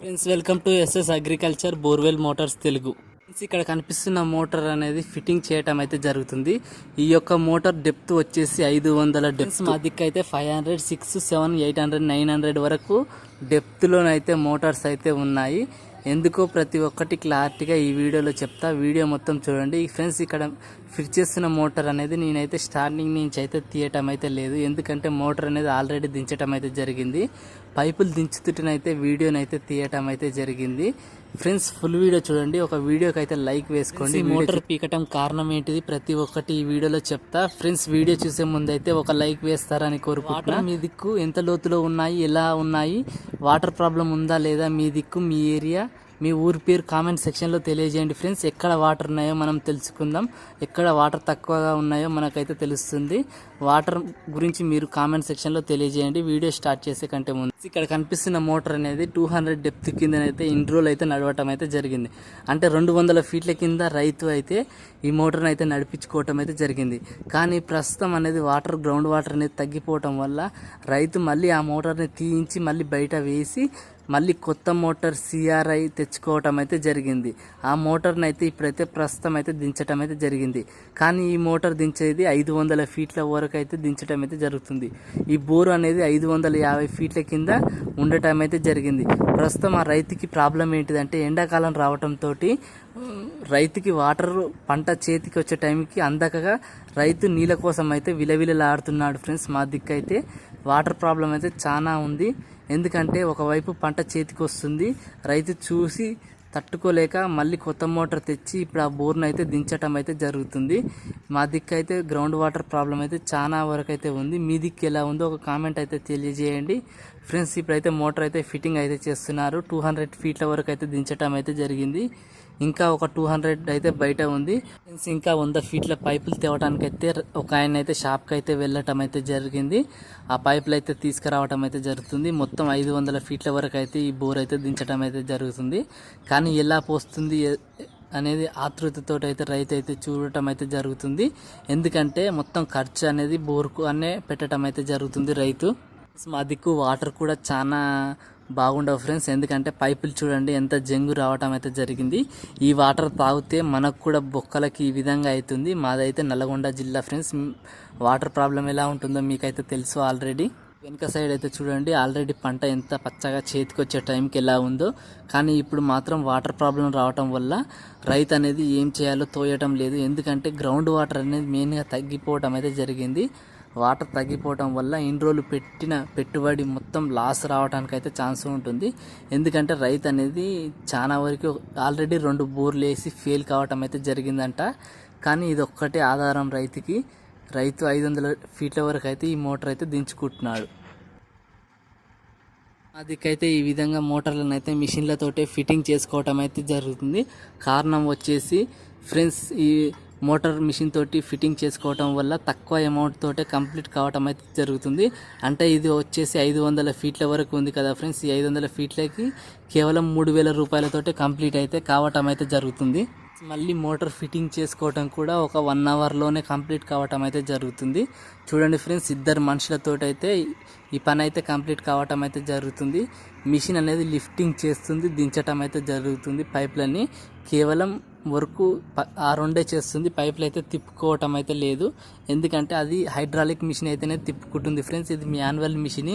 Friends welcome to SS agriculture borewell motors Telugu friends ఇక్కడ కనిపిస్తున్న motor అనేది fitting చేయటం అయితే జరుగుతుంది. ఈ యొక్క మోటార్ డెప్త్ వచ్చేసి ఐదు వందల డెప్త్ మా దిక్కు అయితే five hundred six seven eight hundred nine hundred వరకు డెప్త్లోనైతే మోటార్స్ అయితే ఉన్నాయి. ఎందుకో ప్రతి ఒక్కటి క్లారిటీగా ఈ వీడియోలో చెప్తా. వీడియో మొత్తం చూడండి. ఫ్రెండ్స్ ఇక్కడ ఫిట్ చేస్తున్న మోటార్ అనేది నేనైతే స్టార్టింగ్ నుంచి అయితే తీయటం అయితే లేదు. ఎందుకంటే మోటార్ అనేది ఆల్రెడీ దించటం అయితే జరిగింది. పైపులు దించుతుంటేనైతే వీడియోనైతే తీయటం అయితే జరిగింది. ఫ్రెండ్స్ ఫుల్ వీడియో చూడండి. ఒక వీడియోకి అయితే లైక్ వేసుకోండి. మోటార్ పీకటం కారణం ఏంటిది? ప్రతి ఒక్కటి ఈ వీడియోలో చెప్తా. ఫ్రెండ్స్ వీడియో చూసే ముందు అయితే ఒక లైక్ వేస్తారని కోరుకుంటున్నా. మీ దిక్కు ఎంత లోతులో ఉన్నాయి? ఎలా ఉన్నాయి? వాటర్ ప్రాబ్లం ఉందా లేదా? మీ దిక్కు మీ ఏరియా? మీ ఊరి పేరు కామెంట్ సెక్షన్లో తెలియజేయండి ఫ్రెండ్స్. ఎక్కడ వాటర్ ఉన్నాయో మనం తెలుసుకుందాం. ఎక్కడ వాటర్ తక్కువగా ఉన్నాయో మనకైతే తెలుస్తుంది. వాటర్ గురించి మీరు కామెంట్ సెక్షన్లో తెలియజేయండి. వీడియో స్టార్ట్ చేసే కంటే ముందు. ఇక్కడ కనిపిస్తున్న మోటార్ అనేది టూ హండ్రెడ్ డెప్త్ కిందనైతే ఇండ్రోల్ అయితే నడవటం అయితే జరిగింది. అంటే రెండు వందల ఫీట్ల కింద రైతు అయితే ఈ మోటార్ని అయితే నడిపించుకోవటం అయితే జరిగింది. కానీ ప్రస్తుతం అనేది వాటర్ గ్రౌండ్ వాటర్ అనేది తగ్గిపోవటం వల్ల రైతు మళ్ళీ ఆ మోటార్ని తీయించి మళ్ళీ బయట వేసి మళ్ళీ కొత్త మోటార్ సిఆర్ఐ తెచ్చుకోవటం అయితే జరిగింది. ఆ మోటార్ని అయితే ఇప్పుడైతే ప్రస్తుతం అయితే దించటం అయితే జరిగింది. కానీ ఈ మోటార్ దించేది ఐదు వందల ఫీట్ల వరకు అయితే దించటం అయితే జరుగుతుంది. ఈ బోరు అనేది ఐదు వందల యాభై ఫీట్ల కింద ఉండటం అయితే జరిగింది. ప్రస్తుతం ఆ రైతుకి ప్రాబ్లం ఏంటిదంటే ఎండాకాలం రావటంతో రైతుకి వాటర్ పంట చేతికి వచ్చే టైంకి అందకగా రైతు నీళ్ళ కోసం అయితే విలవిలలాడుతున్నాడు ఫ్రెండ్స్. మా దిక్కు అయితే వాటర్ ప్రాబ్లం అయితే చాలా ఉంది. ఎందుకంటే ఒకవైపు పంట చేతికి వస్తుంది రైతు చూసి తట్టుకోలేక మళ్ళీ కొత్త మోటార్ తెచ్చి ఇప్పుడు ఆ బోర్ను అయితే దించటం అయితే జరుగుతుంది. మా దిక్కు అయితే గ్రౌండ్ వాటర్ ప్రాబ్లం అయితే చాలా వరకు అయితే ఉంది. మీ దిక్కు ఎలా ఉందో ఒక కామెంట్ అయితే తెలియజేయండి. ఫ్రెండ్స్ ఇప్పుడైతే మోటార్ అయితే ఫిట్టింగ్ అయితే చేస్తున్నారు. టూ హండ్రెడ్ ఫీట్ల వరకు అయితే దించటం అయితే జరిగింది. ఇంకా ఒక టూ హండ్రెడ్ అయితే బయట ఉంది. ఫ్రెండ్స్ ఇంకా వంద ఫీట్ల పైపులు తేవడానికి అయితే ఒక ఆయన అయితే షాప్కి అయితే వెళ్ళటం అయితే జరిగింది. ఆ పైపులు అయితే తీసుకురావటం అయితే జరుగుతుంది. మొత్తం ఐదు వందల ఫీట్ల వరకు అయితే ఈ బోర్ అయితే దించడం అయితే జరుగుతుంది. కానీ ఎలా పోస్తుంది అనేది ఆతృతతో అయితే రైతు అయితే చూడటం అయితే జరుగుతుంది. ఎందుకంటే మొత్తం ఖర్చు అనేది బోర్కు అనే పెట్టడం అయితే జరుగుతుంది రైతు. మా దిక్కు వాటర్ కూడా చాలా బాగుండవు ఫ్రెండ్స్. ఎందుకంటే పైపులు చూడండి ఎంత జంగు రావటం అయితే జరిగింది. ఈ వాటర్ తాగితే మనకు కూడా బొక్కలకి ఈ విధంగా అవుతుంది. మాదైతే నల్గొండ జిల్లా ఫ్రెండ్స్. వాటర్ ప్రాబ్లం ఎలా ఉంటుందో మీకైతే తెలుసు ఆల్రెడీ. వెనుక సైడ్ అయితే చూడండి ఆల్రెడీ పంట ఎంత పచ్చగా చేతికి వచ్చే టైంకి ఎలా ఉందో. కానీ ఇప్పుడు మాత్రం వాటర్ ప్రాబ్లం రావటం వల్ల రైతు అనేది ఏం చేయాలో తోయటం లేదు. ఎందుకంటే గ్రౌండ్ వాటర్ అనేది మెయిన్గా తగ్గిపోవటం అయితే జరిగింది. వాటర్ తగ్గిపోవటం వల్ల ఇన్ని రోజులు పెట్టిన పెట్టుబడి మొత్తం లాస్ రావడానికి అయితే ఛాన్స్ ఉంటుంది. ఎందుకంటే రైతు అనేది చాలా వరకు ఆల్రెడీ రెండు బోర్లు వేసి ఫెయిల్ కావటం అయితే జరిగిందంట. కానీ ఇది ఒక్కటే ఆధారం రైతుకి. రైతు ఐదు వందల ఫీట్ల వరకు అయితే ఈ మోటార్ అయితే దించుకుంటున్నాడు. అదికైతే ఈ విధంగా మోటార్లను అయితే మిషన్లతోటే ఫిట్టింగ్ చేసుకోవటం అయితే జరుగుతుంది. కారణం వచ్చేసి ఫ్రెండ్స్ ఈ మోటార్ మిషన్ తోటి ఫిట్టింగ్ చేసుకోవటం వల్ల తక్కువ అమౌంట్ తోటే కంప్లీట్ కావటం అయితే జరుగుతుంది. అంటే ఇది వచ్చేసి ఐదు వందల ఫీట్ల వరకు ఉంది కదా ఫ్రెండ్స్ ఈ ఐదు వందల ఫీట్లకి కేవలం మూడు వేల రూపాయలతోటే కంప్లీట్ అయితే కావటం అయితే జరుగుతుంది. మళ్ళీ మోటార్ ఫిట్టింగ్ చేసుకోవటం కూడా ఒక వన్ అవర్లోనే కంప్లీట్ కావటం అయితే జరుగుతుంది. చూడండి ఫ్రెండ్స్ ఇద్దరు మనుషులతో అయితే ఈ పని అయితే కంప్లీట్ కావటం అయితే జరుగుతుంది. మిషన్ అనేది లిఫ్టింగ్ చేస్తుంది దించటం అయితే జరుగుతుంది పైప్లని కేవలం వర్క్ ఆ రెండే చేస్తుంది పైపులు అయితే తిప్పుకోవటం అయితే లేదు. ఎందుకంటే అది హైడ్రాలిక్ మిషన్ అయితేనే తిప్పుకుంటుంది ఫ్రెండ్స్. ఇది మాన్యువల్ మిషన్.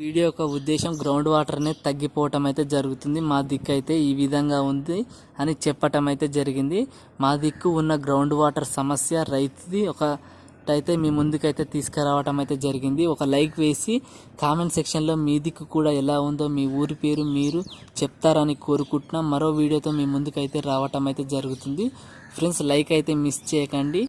వీడియో యొక్క ఉద్దేశం గ్రౌండ్ వాటర్ అనేది తగ్గిపోవటం అయితే జరుగుతుంది. మా దిక్కు అయితే ఈ విధంగా ఉంది అని చెప్పటం అయితే జరిగింది. మా దిక్కు ఉన్న గ్రౌండ్ వాటర్ సమస్య రైతుది. ఒకటైతే మీ ముందుకైతే తీసుకురావటం అయితే జరిగింది. ఒక లైక్ వేసి కామెంట్ సెక్షన్లో మీ దిక్కు కూడా ఎలా ఉందో మీ ఊరి పేరు మీరు చెప్తారని కోరుకుంటున్నా. మరో వీడియోతో మీ ముందుకైతే రావటం అయితే జరుగుతుంది. ఫ్రెండ్స్ లైక్ అయితే మిస్ చేయకండి.